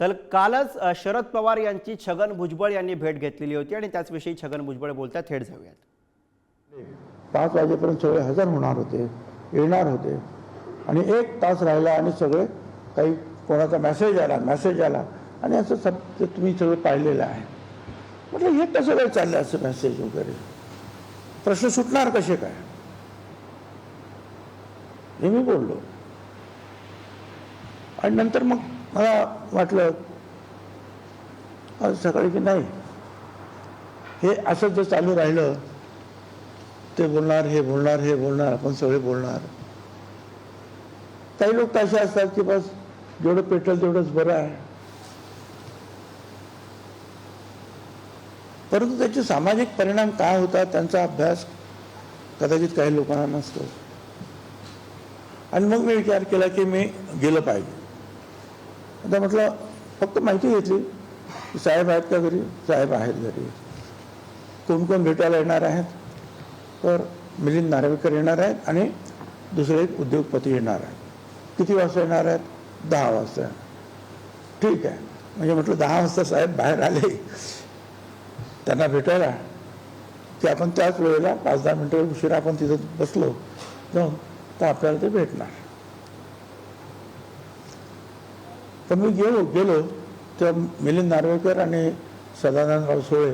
तर कालच शरद पवार यांची छगन भुजबळ यांनी भेट घेतलेली होती आणि त्याचविषयी छगन भुजबळ बोलतात थेट जाऊयात. पाच वाजेपर्यंत सगळे हजर होणार होते येणार होते. आणि एक तास राहिला आणि सगळे काही कोणाचा मेसेज आला मेसेज आला. आणि असं सब तुम्ही सगळं पाहिलेलं आहे. म्हटलं हे कसं काय चाललं असं मेसेज वगैरे? प्रश्न सुटणार कसे काय? हे मी बोललो. आणि नंतर मग मला वाटलं आज सकाळी की नाही? हे असं जर चालू राहिलं ते बोलणार हे बोलणार हे बोलणार आपण सगळे बोलणार. काही लोक असे असतात की बस जेवढं पेटल तेवढंच बरं आहे. परंतु त्याचे सामाजिक परिणाम काय होतात त्यांचा अभ्यास कदाचित काही लोकांना नसतो. आणि मग मी विचार केला की मी गेलं पाहिजे. आता म्हटलं फक्त माहिती घेतली. साहेब आहेत का घरी? साहेब आहेत घरी. कोण कोण भेटायला येणार आहेत? तर मिलिंद नार्वेकर येणार आहेत आणि दुसरे एक उद्योगपती येणार आहेत. किती वाजता येणार आहेत? दहा वाजता. ठीक आहे. म्हणजे म्हटलं दहा वाजता साहेब बाहेर आले. त्यांना भेटायला. की आपण त्याच वेळेला पाच दहा मिनटं उशिरा आपण तिथं बसलो. जाऊन तर आपल्याला ते भेटणार. तर मी गेलो गेलो. तर मिलिंद नार्वेकर आणि सदानंदराव सोळे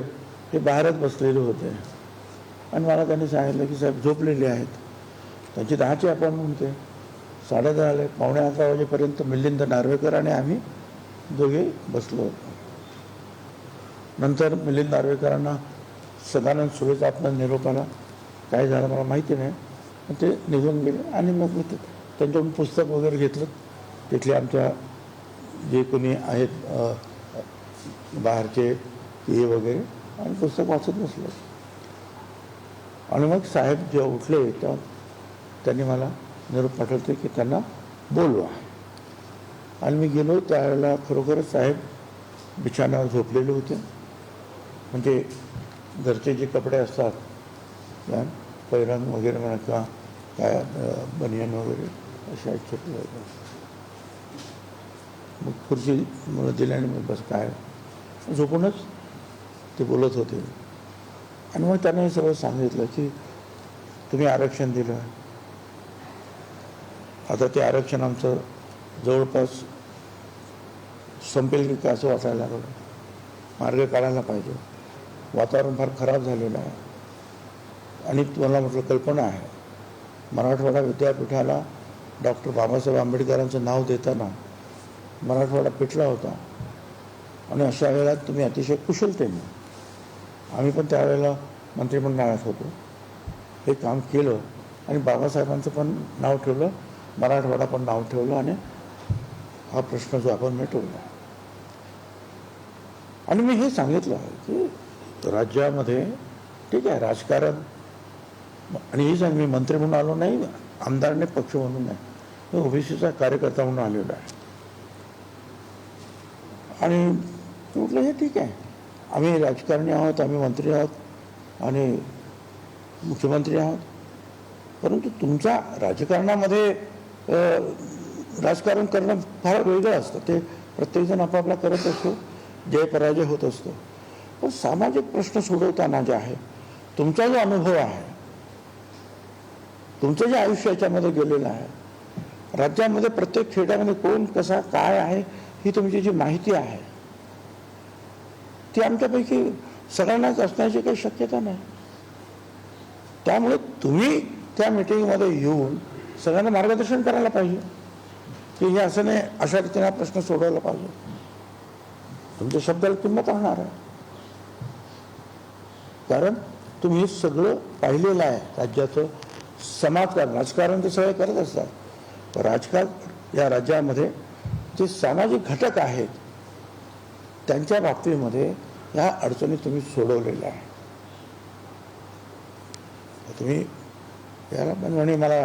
हे बाहेरच बसलेले होते. आणि मला त्यांनी सांगितलं की साहेब झोपलेले आहेत. त्यांची दहाची अपॉइंटमेंट होते. साडे दहा आले. पावणे अकरा वाजेपर्यंत मिलिंद नार्वेकर आणि आम्ही दोघे बसलो होतो. नंतर मिलिंद नार्वेकरांना सदानंद सुरेचा आपला निरोप आला. काय झालं मला माहिती नाही. ते निघून गेले. आणि मग मी त्यांच्याकडून पुस्तक वगैरे घेतलं. तिथल्या आमच्या जे कोणी आहेत बाहेरचे हे वगैरे आणि पुस्तक वाचत बसलो. आणि मग साहेब जेव्हा उठले तेव्हा त्यांनी मला निरोप पाठवते की त्यांना बोलवा. आणि मी गेलो त्यावेळेला खरोखरच साहेब बिछाण्यावर झोपलेले होते. म्हणजे घरचे जे कपडे असतात पैरंग वगैरे म्हणा किंवा काय बनियन वगैरे अशा छोटे होते खुर्ची मला दिली आणि मग बस काय झोपूनच ते बोलत होते. आणि मग त्याने हे सगळं सांगितलं की तुम्ही आरक्षण दिलं. आता ते आरक्षण आमचं जवळपास संपेल की काय असं वाटायला लागलं. मार्ग काढायला पाहिजे. वातावरण फार खराब झालेलं आहे. आणि तुम्हाला म्हटलं कल्पना आहे. मराठवाडा विद्यापीठाला डॉक्टर बाबासाहेब आंबेडकरांचं नाव देताना मराठवाडा पिटला होता. आणि अशा वेळेला तुम्ही अतिशय कुशलतेने आम्ही पण त्यावेळेला मंत्रिमंडळात होतो. हे काम केलं आणि बाबासाहेबांचं पण नाव ठेवलं मराठवाडा पण नाव ठेवलं आणि हा प्रश्न जो आपण मिटवला. आणि मी हे सांगितलं की राज्यामध्ये ठीक आहे राजकारण आणि हे सांग मी मंत्री म्हणून आलो नाही आमदारने पक्ष म्हणून नाही मी ओबीसीचा कार्यकर्ता म्हणून आलेलो आहे. आणि म्हटलं हे ठीक आहे. आम्ही राजकारणी आहोत आम्ही मंत्री आहोत आणि मुख्यमंत्री आहोत. परंतु तुमच्या राजकारणामध्ये राजकारण करणं फार वेगळं असतं. ते प्रत्येकजण आपापला करत असतो जय पराजय होत असतो. पण सामाजिक प्रश्न सोडवताना जे आहे तुमचा जो अनुभव आहे तुमचं जे आयुष्य याच्यामध्ये गेलेलं आहे राज्यामध्ये प्रत्येक खेड्यामध्ये कोण कसा काय आहे ही तुमची जी माहिती आहे ती आमच्यापैकी सगळ्यांनाच असण्याची काही शक्यता नाही. त्यामुळे तुम्ही त्या मिटिंगमध्ये येऊन सगळ्यांना मार्गदर्शन करायला पाहिजे की हे असं नाही अशा रीतीने हा प्रश्न सोडवला पाहिजे. तुमच्या शब्दाला किंमत राहणार आहे. कारण तुम्ही हे सगळं पाहिलेलं आहे राज्याचं समाजकारण. राजकारण ते सगळे करत असतात. पण राजकारण या राज्यामध्ये जे सामाजिक घटक आहेत त्यांच्या बाबतीमध्ये ह्या अडचणी तुम्ही सोडवलेल्या आहे तुम्ही याला पण म्हणे मला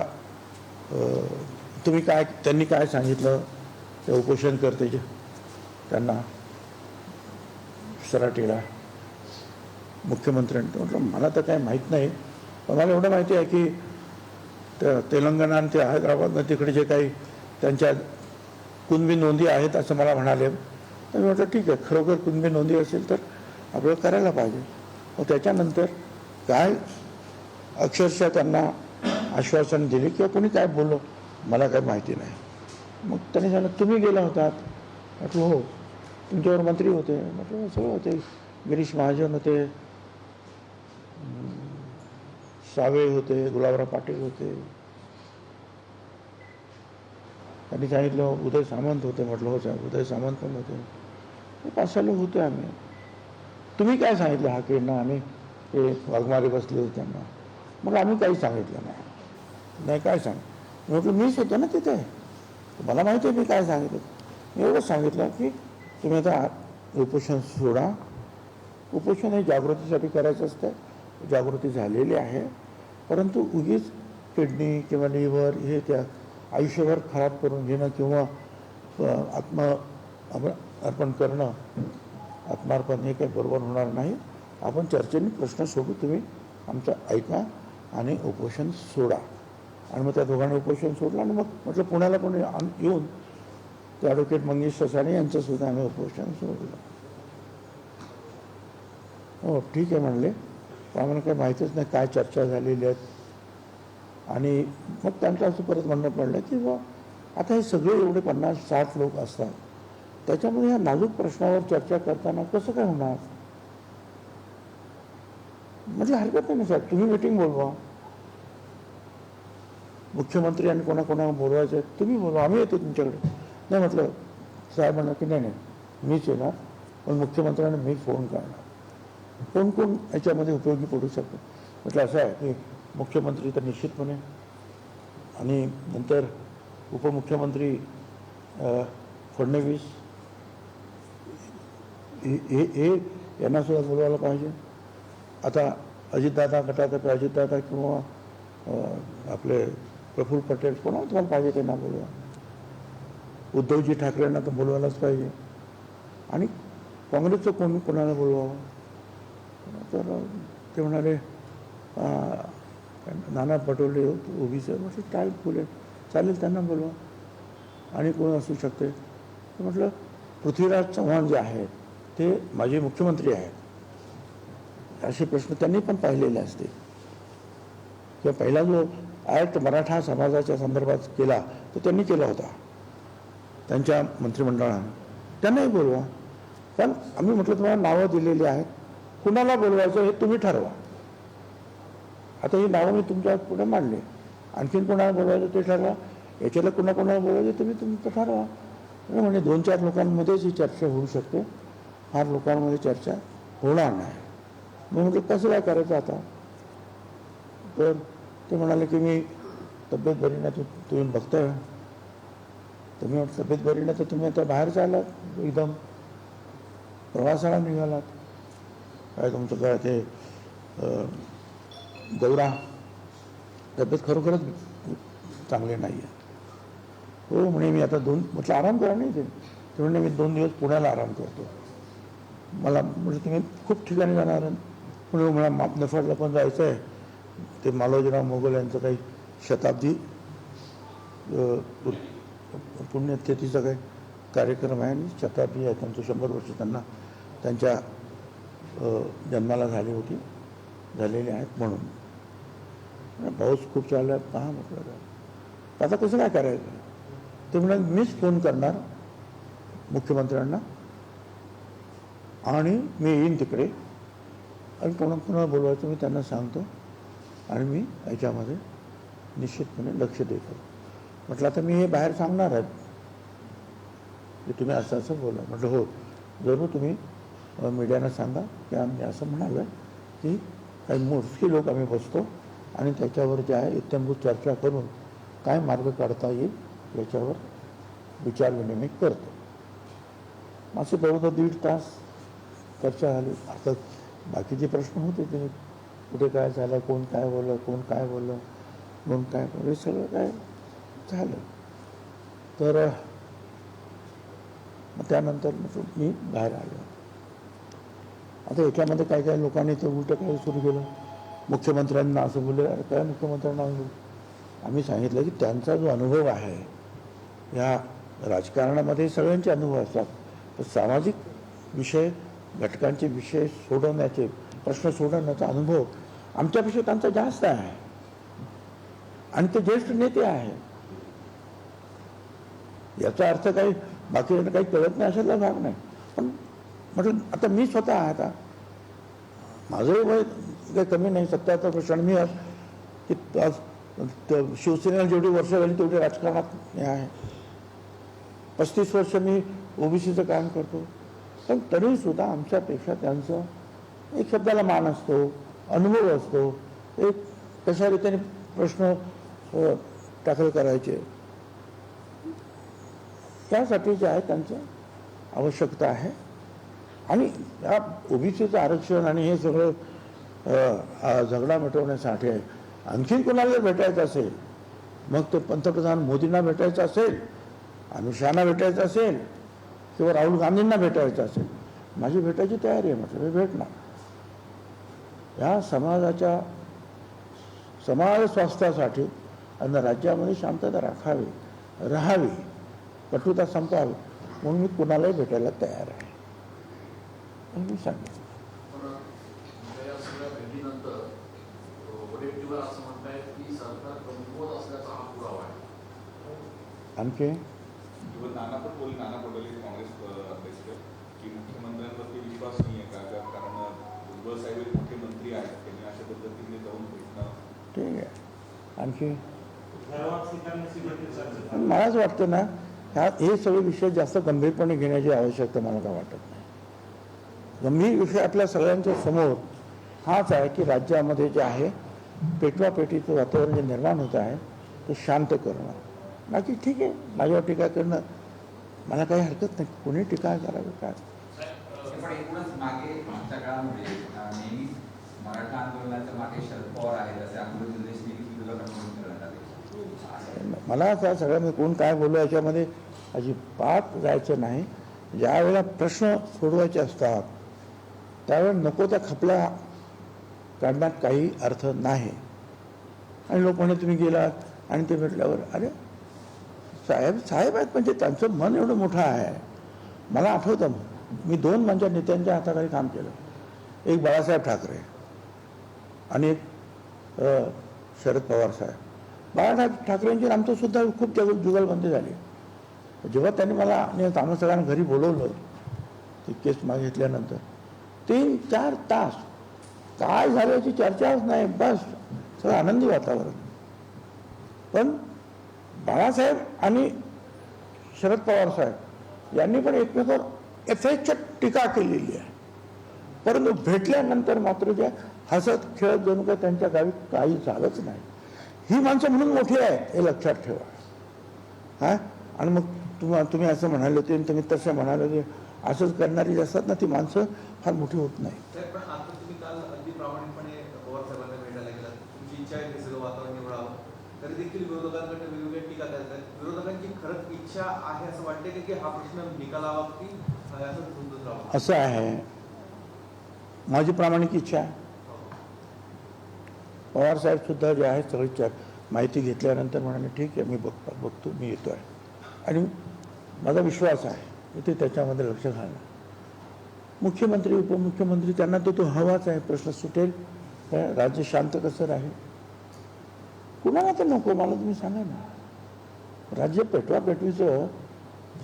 तुम्ही काय त्यांनी काय सांगितलं? ते उपोषण करते जे त्यांना. सराटीला. मुख्यमंत्र्यांनी. म्हटलं मला तर काही माहीत नाही पण मला एवढं माहिती आहे की त्या तेलंगणा आणि ते हैदराबादनं तिकडे जे काही त्यांच्या कुणबी नोंदी आहेत असं मला म्हणाले. तर मी म्हटलं ठीक आहे खरोखर कुणबी नोंदी असेल तर आपल्याला करायला पाहिजे. मग त्याच्यानंतर काय अक्षरशः त्यांना आश्वासन दिले किंवा कोणी काय बोललो मला काय माहिती नाही. मग त्यांनी सांगितलं तुम्ही गेला होतात म्हटलं हो तुमच्यावर मंत्री होते. म्हटलं सगळे होते. गिरीश महाजन होते. सावे होते गुलाबराव पाटील होते. त्यांनी सांगितलं उदय सामंत होते म्हटलं हो साहेब उदय सामंत पण होते. पाच सहा लोक होते आम्ही. तुम्ही काय सांगितलं हा हाकेंना आम्ही ते वाघमारे बसले होते त्यांना. मग आम्ही काही सांगितलं नाही. नाही काय सांग म्हटलं मीच होतो ना तिथे? मला माहिती आहे मी काय सांगितलं. एवढं एवढंच सांगितलं की तुम्ही आता उपोषण सोडा. उपोषण हे जागृतीसाठी करायचं असतं. जागृती झालेली आहे. परंतु उगीच किडनी किंवा लिव्हर हे त्या आयुष्यभर खराब करून घेणं किंवा आत्मा आत्म अर्पण करणं आत्मार्पण हे काही बरोबर होणार नाही. आपण चर्चेने प्रश्न सोडू तुम्ही आमचं ऐका आणि उपोषण सोडा. आणि मग त्या दोघांनी उपोषण सोडलं आणि मग म्हटलं पुण्याला पण येऊन ते ॲडव्होकेट मंगेश ससाणे यांचं सुद्धा आम्ही उपोषण सोडलं. हो ठीक आहे म्हणले. आम्हाला काही माहीतच नाही काय चर्चा झालेली आहेत आणि मग त्यांचं असं परत म्हणणं पडलं की बा आता हे सगळे एवढे पन्नास साठ लोक असतात. त्याच्यामध्ये ह्या नाजूक प्रश्नावर चर्चा करताना कसं काय होणार? म्हणजे हरकत नाही साहेब तुम्ही मिटिंग बोलवा. मुख्यमंत्री आणि कोणाकोणा बोलवायचं तुम्ही बोलवा आम्ही येतो तुमच्याकडे. नाही म्हटलं साहेब म्हणा की नाही नाही मीच येणार पण मुख्यमंत्र्यांना मी फोन करणार. कोण कोण याच्यामध्ये उपयोगी पडू शकतो? म्हटलं असं आहे की मुख्यमंत्री तर निश्चितपणे. आणि नंतर उपमुख्यमंत्री फडणवीस. हे हे हे बोलवायला पाहिजे. आता अजितदादा गटातर्फे अजितदादा किंवा आपले प्रफुल्ल पटेल कोणाला तुम्हाला पाहिजे त्यांना बोलवा. उद्धवजी ठाकरेंना तर बोलवायलाच पाहिजे. आणि काँग्रेसचं कोण कोणाला बोलवावं? तर ते म्हणाले नाना पटोले ओबीसी म्हटलं काय बोले चालेल त्यांना बोलवा. आणि कोण असू शकते? म्हटलं पृथ्वीराज चव्हाण जे आहेत ते माझे मुख्यमंत्री आहेत. असे प्रश्न त्यांनी पण पाहिलेले असते. किंवा पहिला जो ॲक्ट मराठा समाजाच्या संदर्भात केला तो त्यांनी केला होता. त्यांच्या मंत्रिमंडळानं. त्यांनाही बोलवा. पण आम्ही म्हटलं तुम्हाला नावं दिलेली आहेत. कुणाला बोलवायचं हे तुम्ही ठरवा. आता ही नावं मी तुमच्यापुढे मांडली. आणखीन कोणाला बोलवायचं ते ठरवा. याच्याला कुणा कोणाला बोलवायचं तुम्ही तुमचं ठरवा. म्हणजे दोन चार लोकांमध्येच ही चर्चा होऊ शकते. फार लोकांमध्ये चर्चा होणार नाही. मग म्हटलं कसं काय करायचं आता? तर ते म्हणाले की मी तब्येत बरी नाही तू तुम्ही बघताय. तुम्ही म्हटलं तब्येत बरी नाही तर तुम्ही आता बाहेर चाललात एकदम प्रवासाला निघालात. काय तुमचं काय ते गौरा तब्येत खरोखरच चांगली नाही आहे हो म्हणे मी आता दोन म्हटलं आराम करा नाही ते म्हणजे मी दोन दिवस पुण्याला आराम करतो. मला म्हणजे तुम्ही खूप ठिकाणी जाणार म्हणजे पुणे हो, मला मापनफाडला पण जायचं आहे ते मालोजीराव मोगल यांचं काही शताब्दी पुण्यतिथीचा काही कार्यक्रम आहे आणि शताब्दी आहे त्यांचं शंभर वर्ष त्यांना त्यांच्या जन्माला झाली होती झालेली आहेत म्हणून. पाऊस खूप चालला पहा म्हटलं आता कसं काय करायचं? ते म्हणाले मीच फोन करणार मुख्यमंत्र्यांना आणि मी येईन तिकडे आणि कोणा कोणाला बोलवायचं मी त्यांना सांगतो आणि मी याच्यामध्ये निश्चितपणे लक्ष देतो. म्हटलं आता मी हे बाहेर सांगणार आहे. की तुम्ही असं असं बोला. म्हटलं हो जरूर तुम्ही मीडियाना मीडियानं सांगा की आम्ही असं म्हणालो की काही मोजकी लोक आम्ही बसतो आणि त्याच्यावर जे आहे इत्यंभूत चर्चा करून काय मार्ग काढता येईल याच्यावर विचारविनिमय करतो. असे जवळजवळ दीड तास चर्चा झाली. आता बाकीचे प्रश्न होते ते. कुठे काय झालं कोण काय बोललं कोण काय बोललं कोण काय बोललं हे सगळं काय झालं. तर त्यानंतर मी बाहेर आलो. आता याच्यामध्ये काय काय लोकांनी ते उलटं काय सुरू केलं? मुख्यमंत्र्यांना असं बोललं अरे काय मुख्यमंत्र्यांना आम्ही सांगितलं की त्यांचा जो अनुभव आहे या राजकारणामध्ये सगळ्यांचे अनुभव असतात. तर सामाजिक विषय घटकांचे विषय सोडवण्याचे प्रश्न सोडवण्याचा अनुभव आमच्यापेक्षा त्यांचा जास्त आहे. आणि ते ज्येष्ठ नेते आहे याचा अर्थ काही बाकीच्यांना काही कळत नाही अशातला भाग नाही. पण म्हटलं आता मी स्वतः आहे आता. माझं वय काही कमी नाही सत्याचा प्रश्न मी आज की शिवसेनेला जेवढी वर्ष झाली तेवढी राजकारणात हे आहे. पस्तीस वर्ष मी ओबीसीचं काम करतो. पण तरीसुद्धा आमच्यापेक्षा त्यांचं एक शब्दाला मान असतो अनुभव असतो. एक कशा रीतीने प्रश्न दाखल करायचे. त्यासाठी जे आहे त्यांचं आवश्यकता आहे. आणि या ओबीसीचं आरक्षण आणि हे सगळं झगडा मिटवण्यासाठी आहे. आणखीन कोणाला जर भेटायचं असेल मग ते पंतप्रधान मोदींना भेटायचं असेल अमित शहाना भेटायचं असेल किंवा राहुल गांधींना भेटायचं असेल माझी भेटायची तयारी आहे म्हटलं मी भेटणार. या समाजाच्या समाज स्वास्थ्यासाठी आणि राज्यामध्ये शांतता राखावी राहावी कटुता संपावी म्हणून मी कुणालाही भेटायला तयार आहे. मी सांगितलं पण या सगळ्या भेटीनंतर अ, वडेट्टीवार असं म्हणतायत की सरकार कमकुवत असल्याचा हा पुरावा आहे आणखी? इव्हन नाना पण बोलले नाना पटोले जे काँग्रेस अ, अध्यक्ष की मुख्यमंत्र्यांवरती विश्वास नाही आहे का? का- कारण भुजबळ साहेब मोठे मंत्री आहेत. त्यांनी अशा पद्धतीने जाऊन भेटणं ठीक आहे. आणखी? पण मलाच वाटतं ना ह्या हे सगळे विषय जास्त गंभीरपणे घेण्याची आवश्यकता मला काय वाटत नाही. गंभीर विषय आपल्या सगळ्यांच्या समोर हाच आहे की राज्यामध्ये जे आहे पेटवापेटीचं वातावरण जे निर्माण होत आहे ते शांत करणं. बाकी ठीक आहे माझ्यावर टीका करणं मला काही हरकत नाही. कोणी टीका करावी काय? मला आता सगळं मी कोण काय बोलू याच्यामध्ये अजिबात जायचं नाही. ज्या वेळेला प्रश्न सोडवायचे असतात त्यावेळेला नको त्या खपल्या काढण्यात काही अर्थ नाही. आणि लोक म्हणे तुम्ही गेलात. आणि ते भेटल्यावर अरे साहेब साहेब आहेत म्हणजे त्यांचं मन एवढं मोठं आहे. मला आठवतं मी दोन माझ्या नेत्यांच्या हाताखाली काम केलं. एक बाळासाहेब ठाकरे आणि एक शरद पवार साहेब. बाळासाहेब ठाकरेंची आमचंसुद्धा आमचं सुद्धा खूप जग जुगलबंदी झाली. जेव्हा त्यांनी मला आणि आम्ही सगळ्यांना घरी बोलवलं ती केस मागितल्यानंतर तीन चार तास काय झालं याची चर्चाच नाही बस. सगळं आनंदी वातावरण. पण बाळासाहेब आणि शरद पवार साहेब यांनी पण एकमेकावर यथेच्छ टीका केलेली आहे. परंतु भेटल्यानंतर मात्र त्या हसत खेळत जणू काय त्यांच्या गावी काही झालंच नाही. ही माणसं म्हणून मोठी आहेत हे लक्षात ठेवा. हा? आणि मग तुम्हा तुम्ही असं म्हणाले होते तुम्ही तसं म्हणाले होते असंच करणारी असतात ना ती माणसं फार मोठी होत नाही साहेब पण आता तुम्ही काल अगदी प्रामाणिकपणे पवार साहेबांना भेटायला गेलात तुमची इच्छा आहे ते सगळं वातावरण निवडावं तरी देखील विरोधकांकडे वेगवेगळ्या टीका करत आहेत. विरोधकांची खरंच इच्छा आहे असं वाटते की हा प्रश्न निकालावा की असं असं आहे. माझी प्रामाणिक इच्छा. आहे पवार साहेब सुद्धा जे आहे सगळी माहिती घेतल्यानंतर म्हणाले ठीक आहे मी बघतो बघतो मी येतो आहे. आणि माझा विश्वास आहे ते त्याच्यामध्ये लक्ष घालणार. मुख्यमंत्री उपमुख्यमंत्री त्यांना तो तो हवाच आहे प्रश्न सुटेल. राज्य शांत कसं राहील? कुणाला तर नको मला तुम्ही सांगा ना. राज्य पेटवापेटवीचं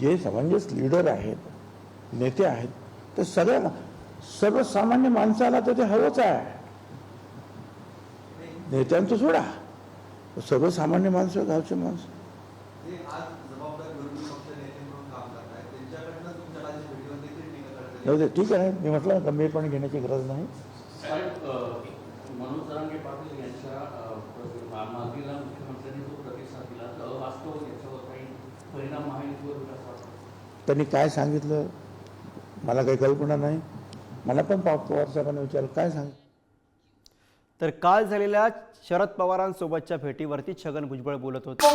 जे समंजस लीडर आहेत नेते आहेत ते सगळ्या सर्वसामान्य माणसाला तर ते हवंच आहे. नेत्यांचं सोडा. सर्वसामान्य माणसं गावचे माणसं. जाऊ दे ठीक आहे. मी म्हटलं गंभीरपणे घेण्याची गरज नाही. मनोज पाटील यांच्या मागणीला मुख्यमंत्र्यांनी जो प्रतिसाद दिला तर वास्तव याच्यावर काही परिणाम महायुतीवर त्यांनी काय सांगितलं? मला काही कल्पना नाही. मला पण पवार साहेबांना विचारलं काय सांग? तर काल झालेल्या शरद पवारांसोबतच्या भेटीवरती छगन भुजबळ बोलत होते.